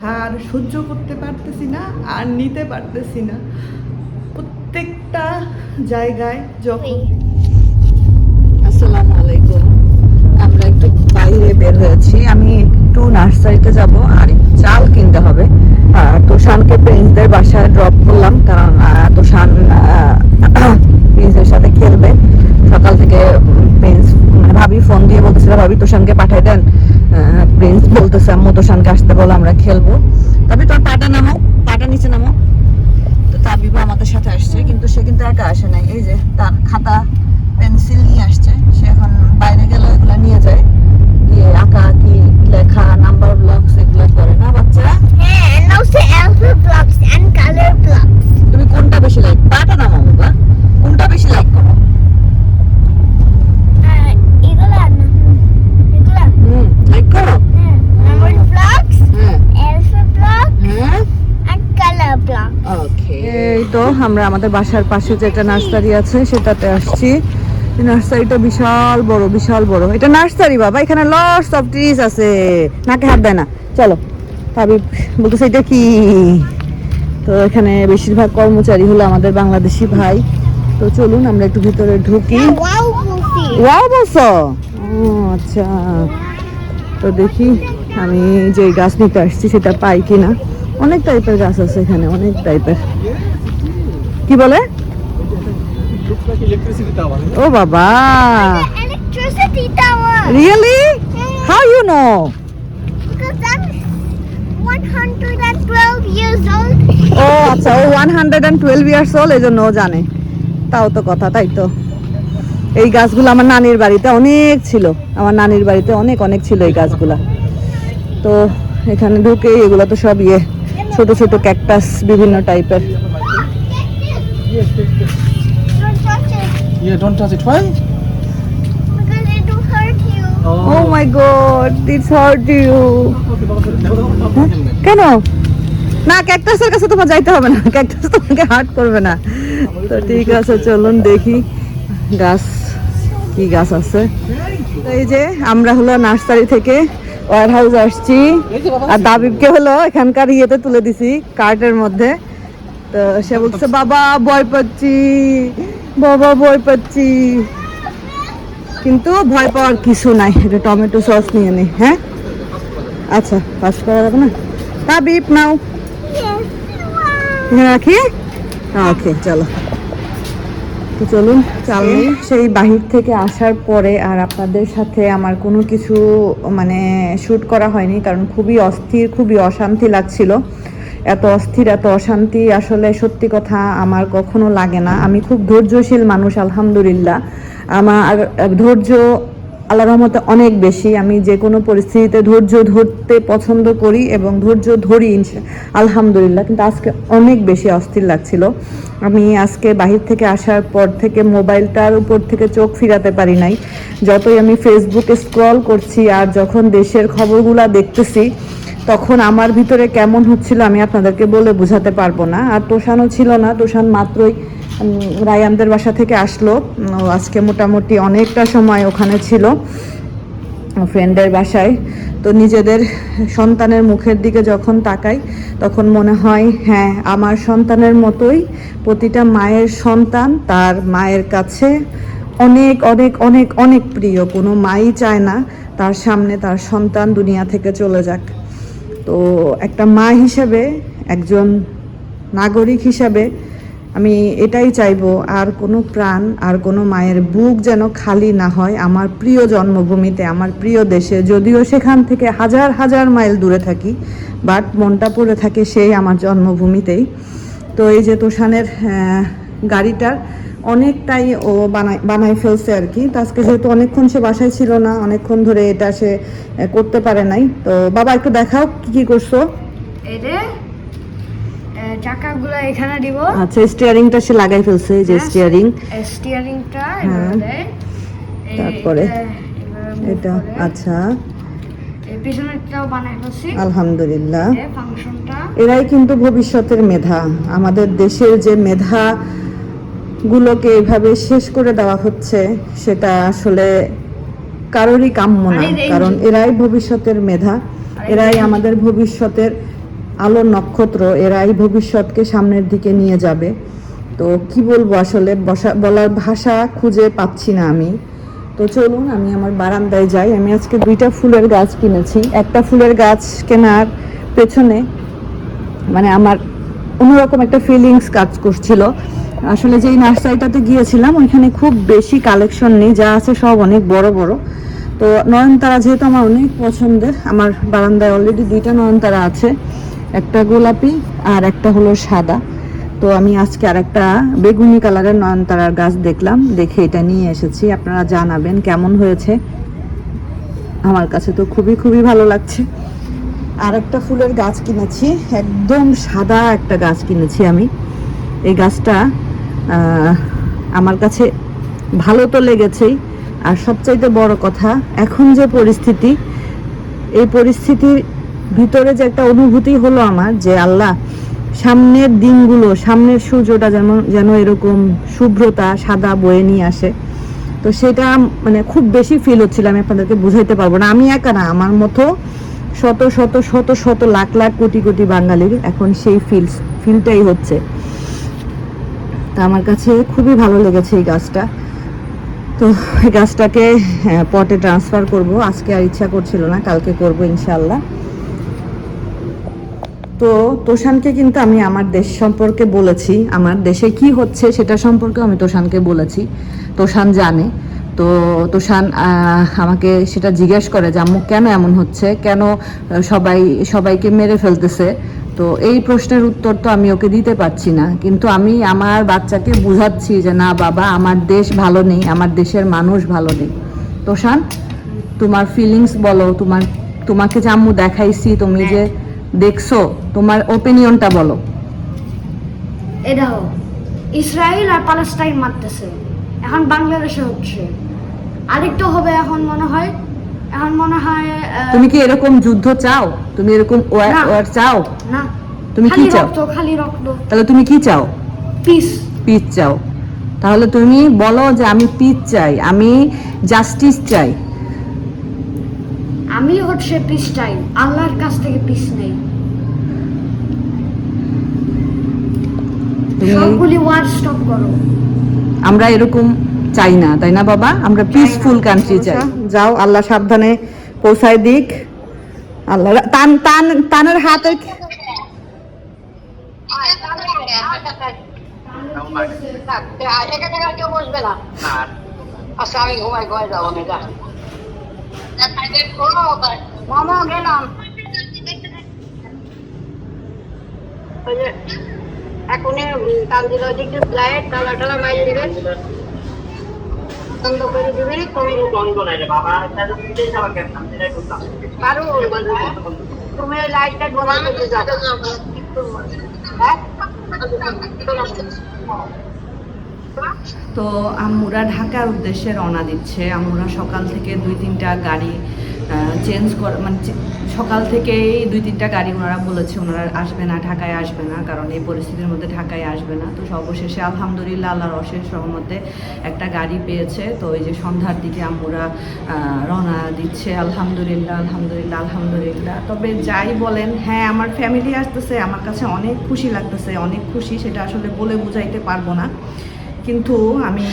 আর সহ্য করতে পারতেছি না আর নিতে পারতেছি না। প্রত্যেকটা জায়গায় যখন আসসালামু আলাইকুম। আমরা একটু বাইরে বের হয়েছি। আমি একটু নার্সারিতে যাব আর একটু চাল কিনতে হবে। আর তোষানকে প্রিন্সদের বাসায় ড্রপ করলাম কারণ আহ, তোষান প্রিন্সের সাথে খেলবে। সকাল থেকে প্রিন্স ভাবি ফোন দিয়ে বলতেছিল ভাবি তোষানকে পাঠাই দেন। প্রিন্স বলতেছে আম্মু আসতে বলো আমরা খেলব। তবে তোর পাটা নামো পাটা নিচে নামো। তো তাবিবও আমাদের সাথে আসছে কিন্তু সে কিন্তু একা আসে নাই। এই যে তার খাতা পেন্সিল নিয়ে আসছে। সে এখন বাইরে গেলে এগুলো নিয়ে যায়। গিয়ে আঁকা কি লেখা নাম্বার ব্লকস এগুলো করে। না বাচ্চারা? blocks. তুমি কোনটা বেশি লাইক পাটা নামো বাবা কোনটা বেশি লাইক করো? Uh, এই তো আমরা আমাদের বাসার পাশে যে একটা নার্সারি আছে সেটাতে আসছি। নার্সারিটা বিশাল বড় বিশাল বড়। এটা নার্সারি বাবা এখানে লটস অফ ট্রিজ আছে। নাকে হাত দেয় না। চলো ভাবি বলতেছে এটা কি? তো এখানে বেশিরভাগ কর্মচারী হলো আমাদের বাংলাদেশি ভাই। তো চলুন আমরা একটু ভিতরে ঢুকি। ওয়াও বলছো ও আচ্ছা। তো দেখি আমি যে গাছ নিতে আসছি সেটা পাই কিনা। অনেক টাইপের গাছ আছে এখানে অনেক টাইপের কি বলে? ও বাবা! Really how you know Because I'm 112 years old. ও আচ্ছা ও one hundred and twelve years old এই জন্য ও জানে। তাও তো কথা তাই তো। এই গাছগুলো আমার নানির বাড়িতে অনেক ছিল। আমার নানির বাড়িতে অনেক অনেক ছিল এই গাছগুলা। তো এখানে ঢুকে এগুলো তো সব ইয়ে ছোট ছোট ক্যাকটাস বিভিন্ন টাইপের। Yeah, don't touch it. Why? because it will hurt you. You কেন? না ক্যাকটাসের কাছে তোমার যাইতে হবে না। ক্যাকটাস তোমাকে হার্ট করবে না। তো ঠিক আছে চলুন দেখি। গাছ কি গাছ আছে? এই যে আমরা হলো নার্সারি থেকে ওয়ার হাউস আসছি। আর দাবিবকে হলো এখানকার ইয়েতে তুলে দিছি কার্টের মধ্যে। তো সে বলছে বাবা ভয় পাচ্ছি বাবা ভয় পাচ্ছি। কিন্তু ভয় পাওয়ার কিছু নাই এটা টমেটো সস নিয়ে নে হ্যাঁ? আচ্ছা পাস করা যাবে না? তাবিব নাও। Yes. এখানে রাখি? ওকে চলো। চলুন, চালনি। সেই বাহির থেকে আসার পরে আর আপনাদের সাথে আমার কোনো কিছু মানে শ্যুট করা হয়নি, কারণ খুবই অস্থির, খুবই অশান্তি লাগছিল। এত অস্থির, এত অশান্তি, আসলে সত্যি কথা আমার কখনো লাগে না। আমি খুব ধৈর্যশীল মানুষ, আলহামদুলিল্লাহ। আমার, ধৈর্য আল্লাহ রহমতে অনেক বেশি। আমি যে কোনো পরিস্থিতিতে ধৈর্য ধরতে পছন্দ করি এবং ধৈর্য ধরি আলহামদুলিল্লাহ। কিন্তু আজকে অনেক বেশি অস্থির লাগছিল। আমি আজকে বাহির থেকে আসার পর থেকে মোবাইলটার উপর থেকে চোখ ফিরাতে পারি নাই। যতই আমি ফেসবুকে স্ক্রল করছি আর যখন দেশের খবরগুলো দেখতেছি, তখন আমার ভিতরে কেমন হচ্ছিল আমি আপনাদেরকে বলে বোঝাতে পারব না। আর তোষানও ছিল না। তোষান মাত্রই উম, রায়ানদের বাসা থেকে আসলো। আজকে মোটামুটি অনেকটা সময় ওখানে ছিল ফ্রেন্ডের বাসায়। তো নিজেদের সন্তানের মুখের দিকে যখন তাকাই তখন মনে হয় হ্যাঁ আমার সন্তানের মতোই প্রতিটা মায়ের সন্তান তার মায়ের কাছে অনেক অনেক অনেক অনেক প্রিয়। কোনো মাই চায় না তার সামনে তার সন্তান দুনিয়া থেকে চলে যাক। তো একটা মা হিসেবে একজন নাগরিক হিসাবে আমি এটাই চাইব, আর কোনো প্রাণ আর কোনো মায়ের বুক যেন খালি না হয় আমার প্রিয় জন্মভূমিতে, আমার প্রিয় দেশে। যদিও সেখান থেকে হাজার হাজার মাইল দূরে থাকি, বাট মনটা পড়ে থাকে সেই আমার জন্মভূমিতেই। তো এই যে তোষানের গাড়িটার অনেকটাই ও বানাই বানাই ফেলছে আর কি। তো আজকে যেহেতু অনেকক্ষণ সে বাসায় ছিল না, অনেকক্ষণ ধরে এটা সে করতে পারে নাই। তো বাবা, একটু দেখাও কি কি করছ? চাকাগুলো এখানে দিব। আচ্ছা স্টিয়ারিংটা সে লাগাই ফেলছে যে। স্টিয়ারিং স্টিয়ারিংটা হ্যাঁ। এভাবে তারপরে? এটা আচ্ছা। আলহামদুলিল্লাহ। এরাই কিন্তু ভবিষ্যতের মেধা। আমাদের দেশের যে মেধা গুলোকে এইভাবে শেষ করে দেওয়া হচ্ছে সেটা আসলে কারোরই কাম্য না। কারণ এরাই ভবিষ্যতের মেধা। এরাই আমাদের ভবিষ্যতের আলোর নক্ষত্র এরাই ভবিষ্যৎকে সামনের দিকে নিয়ে যাবে। তো কি বলব আসলে? বসা, বলার ভাষা খুঁজে পাচ্ছি না আমি। তো চলুন, আমি আমার বারান্দায় যাই। আমি আজকে দুইটা ফুলের গাছ কিনেছি। একটা ফুলের গাছ কেনার পেছনে মানে আমার অন্যরকম একটা ফিলিংস কাজ করছিল। আসলে যেই নার্সারিটাতে গিয়েছিলাম, ওইখানে খুব বেশি কালেকশন নেই। যা আছে সব অনেক বড় বড়। তো নয়নতারা যেহেতু আমার অনেক পছন্দের, আমার বারান্দায় অলরেডি দুইটা নয়নতারা আছে। একটা গোলাপি আর একটা হলো সাদা। তো আমি আজকে আর একটা বেগুনি কালারের নয়নতারার গাছ দেখলাম, দেখে এটা নিয়ে এসেছি। আপনারা জানাবেন কেমন হয়েছে। আমার কাছে তো খুবই খুবই ভালো লাগছে। আর একটা ফুলের গাছ কিনেছি, একদম সাদা একটা গাছ কিনেছি আমি। এই গাছটা আমার কাছে ভালো তো লেগেছেই। আর সবচাইতে বড় কথা, এখন যে পরিস্থিতি, এই পরিস্থিতির ভিতরে যে একটা অনুভূতি হলো আমার, যে আল্লাহ, সামনের দিনগুলো, সামনের সূর্যটা যেমন যেন এরকম শুভ্রতা সাদা বয়ে নিয়ে আসে। তো সেটা মানে খুব বেশি ফিল হচ্ছিল, আমি আপনাদেরকে বুঝাইতে পারব না। আমি একা না, আমার মতো শত শত শত শত, লাখ লাখ, কোটি কোটি বাঙালির এখন সেই ফিল ফিলটাই হচ্ছে। তা আমার কাছে খুবই ভালো লেগেছে এই গাছটা। তো এই গাছটাকে পটে ট্রান্সফার করব। আজকে আর ইচ্ছা করছিল না, কালকে করব ইনশাল্লাহ তো তোষানকে কিন্তু আমি আমার দেশ সম্পর্কে বলেছি, আমার দেশে কি হচ্ছে সেটা সম্পর্কে আমি তোষানকে বলেছি, তোষান জানে। তো তোষান আমাকে সেটা জিজ্ঞেস করে যে, আম্মু, কেন এমন হচ্ছে? কেন সবাই, সবাইকে মেরে ফেলতেছে? তো এই প্রশ্নের উত্তর তো আমি ওকে দিতে পারছি না। কিন্তু আমি আমার বাচ্চাকে বুঝাচ্ছি যে, না, বাবা, আমার দেশ ভালো নেই, আমার দেশের মানুষ ভালো নেই। তোষান, তোমার ফিলিংস বলো, তোমার, তোমাকে যে আম্মু দেখাইছি, তুমি যে দেখছ? তোমার ওপিনিয়নটা বলো। ইসরায়েল আর মারতেছে। এখন বাংলাদেশে হচ্ছে। আরেকটা হবে এখন মনে হয় এখন মনে হয় তুমি কি এরকম যুদ্ধ চাও? তুমি এরকম ওয়ার চাও? না। তুমি কি চাও? খালি রক্ত। তাহলে তুমি কি চাও? পিস পিস চাও। তাহলে তুমি বলো যে আমি পিস চাই আমি জাস্টিস চাই। আমি হচ্ছে পিস চাই আল্লাহর কাছ থেকে পিস নেই। সবগুলি ওয়ার স্টপ করো। আমরা এরকম চাই না তাই না বাবা? আমরা পিসফুল কান্ট্রি চাই। যাও আল্লাহ সাবধানে পৌঁছায় দিক। আল্লাহ টান টান টানের হাতের আচ্ছা আমি ঘুমাই ঘুমাই যাব না যা মামা গেলাম এখনই টান দিল দিকে লাইট টালা টালা মাইল দিবে। বন্ধ করে দিবে। তুমি পারো তুমি ওই লাইটটা বন্ধ হ্যাঁ? তো আম্মুরা ঢাকার উদ্দেশ্যে রওনা দিচ্ছে। আম্মুরা সকাল থেকে দুই তিনটা গাড়ি চেঞ্জ কর মানে সকাল থেকেই দুই তিনটা গাড়ি ওনারা বলেছে ওনারা আসবে না ঢাকায় আসবে না কারণ এই পরিস্থিতির মধ্যে ঢাকায় আসবে না। তো সর্বশেষে আলহামদুলিল্লাহ আল্লাহর অশেষ রহমতে একটা গাড়ি পেয়েছে। তো এই যে সন্ধ্যার দিকে আম্মুরা আহ, রওনা দিচ্ছে। আলহামদুলিল্লাহ আলহামদুলিল্লাহ আলহামদুলিল্লাহ। তবে যাই বলেন হ্যাঁ আমার ফ্যামিলি আসতেছে আমার কাছে অনেক খুশি লাগতেছে অনেক খুশি সেটা আসলে বলে বুঝাইতে পারব না। কিন্তু আমি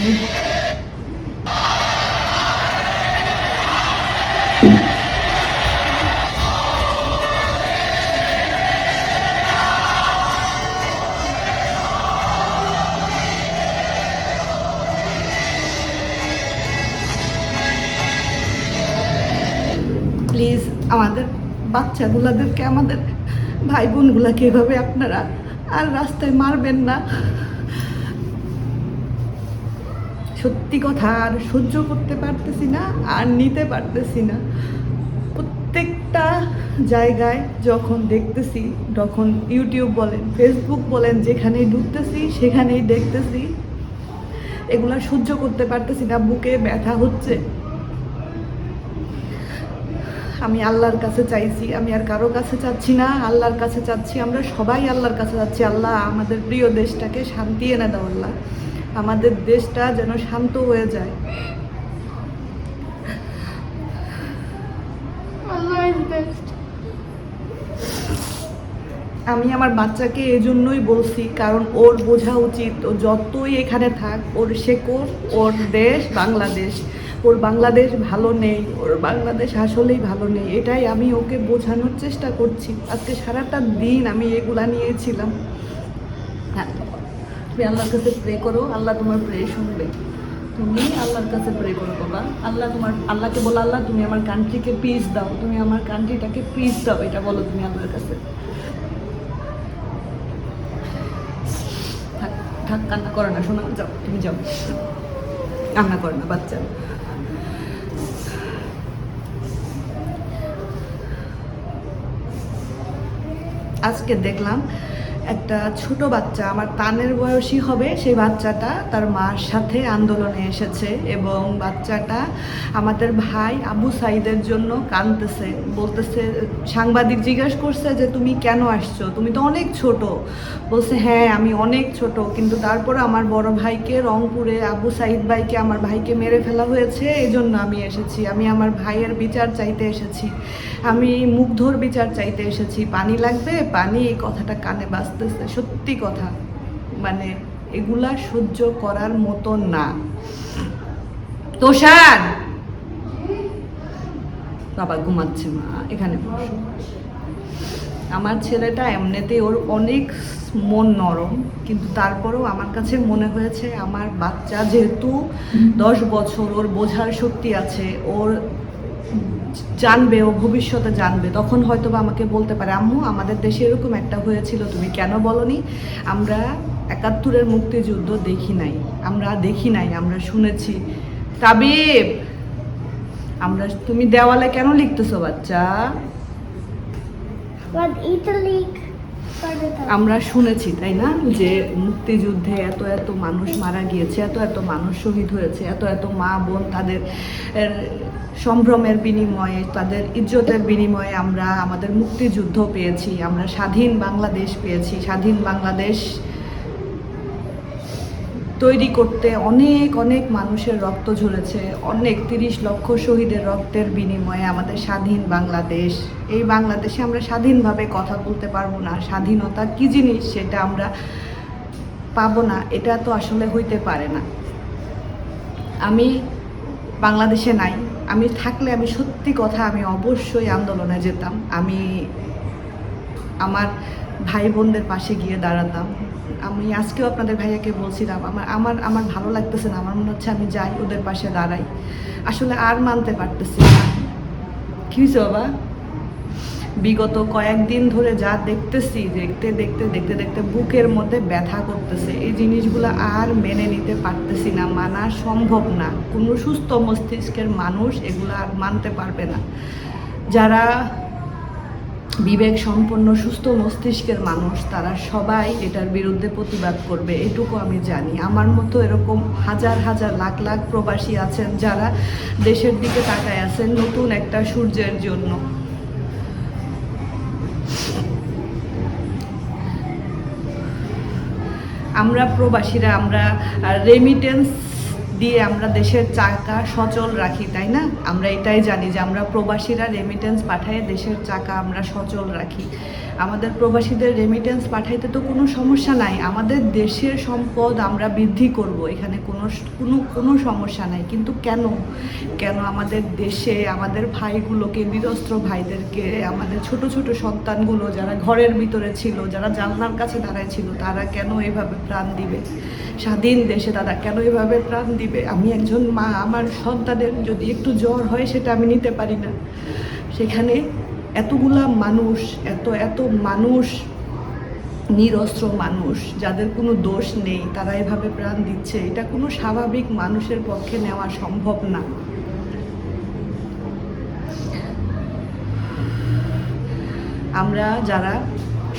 প্লিজ আমাদের বাচ্চাগুলাদেরকে আমাদের ভাই বোনগুলাকে এভাবে আপনারা আর রাস্তায় মারবেন না। সত্যি কথা, আর সহ্য করতে পারতেছি না, আর নিতে পারতেছি না। প্রত্যেকটা জায়গায় যখন দেখতেছি, তখন ইউটিউব বলেন ফেসবুক বলেন, যেখানেই ঢুকতেছি, সেখানেই দেখতেছি। এগুলা সহ্য করতে পারতেছি না, বুকে ব্যথা হচ্ছে। আমি আল্লাহর কাছে চাইছি, আমি আর কারও কাছে চাচ্ছি না, আল্লাহর কাছে চাচ্ছি, আমরা সবাই আল্লাহর কাছে চাচ্ছি, আল্লাহ আমাদের প্রিয় দেশটাকে শান্তি এনে দাও, আল্লাহ। আমাদের দেশটা যেন শান্ত হয়ে যায়। আমি আমার বাচ্চাকে এজন্যই বলছি কারণ ওর বোঝা উচিত ও যতই এখানে থাক ওর শেকড় ওর দেশ বাংলাদেশ। ওর বাংলাদেশ ভালো নেই ওর বাংলাদেশ আসলেই ভালো নেই। এটাই আমি ওকে বোঝানোর চেষ্টা করছি। আজকে সারাটা দিন আমি এগুলা নিয়েছিলাম। তুমি আল্লাহর কাছে প্রে করো, আল্লাহ তোমার প্রে শুনবে। তুমি আল্লাহর কাছে প্রে করো, বাবা। আল্লাহ তোমার, আল্লাহকে বলো, আল্লাহ, তুমি আমার কান্ট্রিকে পিস দাও। তুমি আমার কান্ট্রিটাকে পিস দাও। এটা বলো তুমি আল্লাহর কাছে। থাক, কান্না করো না, শোনা, যাও, তুমি যাও। কান্না করো না, বাচ্চা। আজকে দেখলাম একটা ছোট বাচ্চা, আমার তানের বয়সী হবে, সেই বাচ্চাটা তার মার সাথে আন্দোলনে এসেছে এবং বাচ্চাটা আমাদের ভাই আবু সাইদের জন্য কাঁদতেছে, বলতেছে, সাংবাদিক জিজ্ঞেস করছে যে, তুমি কেন আসছো? তুমি তো অনেক ছোট। বলছে হ্যাঁ আমি অনেক ছোট, কিন্তু তারপর আমার বড় ভাইকে রংপুরে, আবু সাইদ ভাইকে আমার ভাইকে মেরে ফেলা হয়েছে এই জন্য আমি এসেছি। আমি আমার ভাইয়ের বিচার চাইতে এসেছি। আমি মুগ্ধর বিচার চাইতে এসেছি। পানি লাগবে? পানি এই কথাটা কানে বাজতেছে। সত্যি কথা মানে এগুলা সহ্য করার মতো না। তোষার! বাবা ঘুমাচ্ছে মা, এখানে। আমার ছেলেটা এমনিতেই ওর অনেক মন নরম, কিন্তু তারপরেও আমার কাছে মনে হয়েছে আমার বাচ্চা যেহেতু দশ বছর, ওর বোঝার শক্তি আছে, ওর জানবে, ও ভবিষ্যতে জানবে। তখন হয়তো বা আমাকে বলতে পারে, আম্মু, আমাদের দেশে এরকম একটা হয়েছিল, তুমি কেন বলনি? আমরা একাত্তরের মুক্তিযুদ্ধ দেখি নাই, আমরা দেখি নাই, আমরা শুনেছি। তাবিব আমরা তুমি দেওয়ালে কেন লিখতেছো বাচ্চা? আমরা শুনেছি তাই না যে মুক্তিযুদ্ধে এত এত মানুষ মারা গিয়েছে এত এত মানুষ শহীদ হয়েছে এত এত মা বোন তাদের সম্ভ্রমের বিনিময়ে তাদের ইজ্জতের বিনিময়ে আমরা আমাদের মুক্তিযুদ্ধ পেয়েছি আমরা স্বাধীন বাংলাদেশ পেয়েছি স্বাধীন বাংলাদেশ তৈরি করতে অনেক অনেক মানুষের রক্ত ঝরেছে। অনেক তিরিশ লক্ষ শহীদের রক্তের বিনিময়ে আমাদের স্বাধীন বাংলাদেশ। এই বাংলাদেশে আমরা স্বাধীনভাবে কথা বলতে পারব না। স্বাধীনতা কী জিনিস সেটা আমরা পাবো না, এটা তো আসলে হইতে পারে না। আমি বাংলাদেশে নাই। আমি থাকলে আমি সত্যি কথা আমি অবশ্যই আন্দোলনে যেতাম। আমি আমার ভাই বোনদের পাশে গিয়ে দাঁড়াতাম। আমি আজকেও আপনাদের ভাইয়াকে বলছিলাম, আমার আমার আমার ভালো লাগতেছে না, আমার মনে হচ্ছে আমি যাই, ওদের পাশে দাঁড়াই। আসলে আর মানতে পারতেছি না। কি বাবা? বিগত কয়েকদিন ধরে যা দেখতেছি, দেখতে দেখতে দেখতে দেখতে বুকের মধ্যে ব্যথা করতেছে। এই জিনিসগুলো আর মেনে নিতে পারতেছি না, মানা সম্ভব না। কোনো সুস্থ মস্তিষ্কের মানুষ এগুলো আর মানতে পারবে না। যারা বিবেক সম্পন্ন সুস্থ মস্তিষ্কের মানুষ, তারা সবাই এটার বিরুদ্ধে প্রতিবাদ করবে, এটুকু আমি জানি। আমার মতো এরকম হাজার হাজার লাখ লাখ প্রবাসী আছেন যারা দেশের দিকে তাকায় আছেন নতুন একটা সূর্যের জন্য। আমরা প্রবাসীরা, আমরা রেমিটেন্স দিয়ে আমরা দেশের চাকা সচল রাখি, তাই না? আমরা এটাই জানি যে আমরা প্রবাসীরা রেমিটেন্স পাঠায় দেশের চাকা আমরা সচল রাখি। আমাদের প্রবাসীদের রেমিটেন্স পাঠাইতে তো কোনো সমস্যা নাই। আমাদের দেশের সম্পদ আমরা বৃদ্ধি করব, এখানে কোনো কোনো কোনো সমস্যা নাই। কিন্তু কেন? কেন আমাদের দেশে আমাদের ভাইগুলোকে নিরস্ত্র ভাইদেরকে, আমাদের ছোট ছোট সন্তানগুলো যারা ঘরের ভিতরে ছিল, যারা জানলার কাছে দাঁড়ায় ছিল, তারা কেন এভাবে প্রাণ দিবে? স্বাধীন দেশে তারা কেন এভাবে প্রাণ দিবে? আমি একজন মা, আমার সন্তানের যদি একটু জ্বর হয় সেটা আমি নিতে পারি না। সেখানে এতগুলা মানুষ, এত এত মানুষ, নিরস্ত্র মানুষ, যাদের কোনো দোষ নেই, তারা এভাবে প্রাণ দিচ্ছে, এটা কোনো স্বাভাবিক মানুষের পক্ষে নেওয়া সম্ভব না। আমরা যারা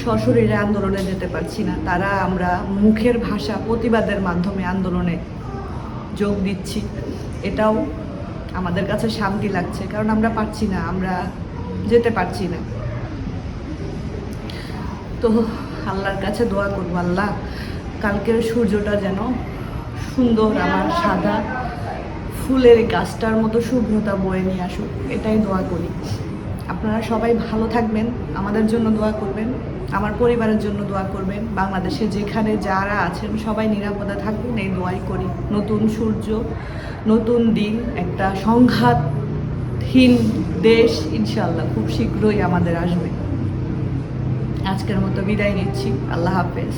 সশরীরে আন্দোলনে যেতে পারছি না, তারা আমরা মুখের ভাষা প্রতিবাদের মাধ্যমে আন্দোলনে যোগ দিচ্ছি। এটাও আমাদের কাছে শান্তি লাগছে, কারণ আমরা পারছি না, আমরা যেতে পারছি না। তো আল্লাহর কাছে দোয়া করব, আল্লাহ, কালকের সূর্যটা যেন সুন্দর, আমার সাদা ফুলের গাছটার মতো শুভ্রতা বয়ে নিয়ে আসুক, এটাই দোয়া করি। আপনারা সবাই ভালো থাকবেন, আমাদের জন্য দোয়া করবেন, আমার পরিবারের জন্য দোয়া করবেন, বাংলাদেশে যেখানে যারা আছেন সবাই নিরাপদে থাকুন, এই দোয়াই করি। নতুন সূর্য, নতুন দিন, একটা সংঘাতহীন দেশ ইনশাল্লাহ খুব শীঘ্রই আমাদের আসবে। আজকের মতো বিদায় নিচ্ছি। আল্লাহ হাফেজ।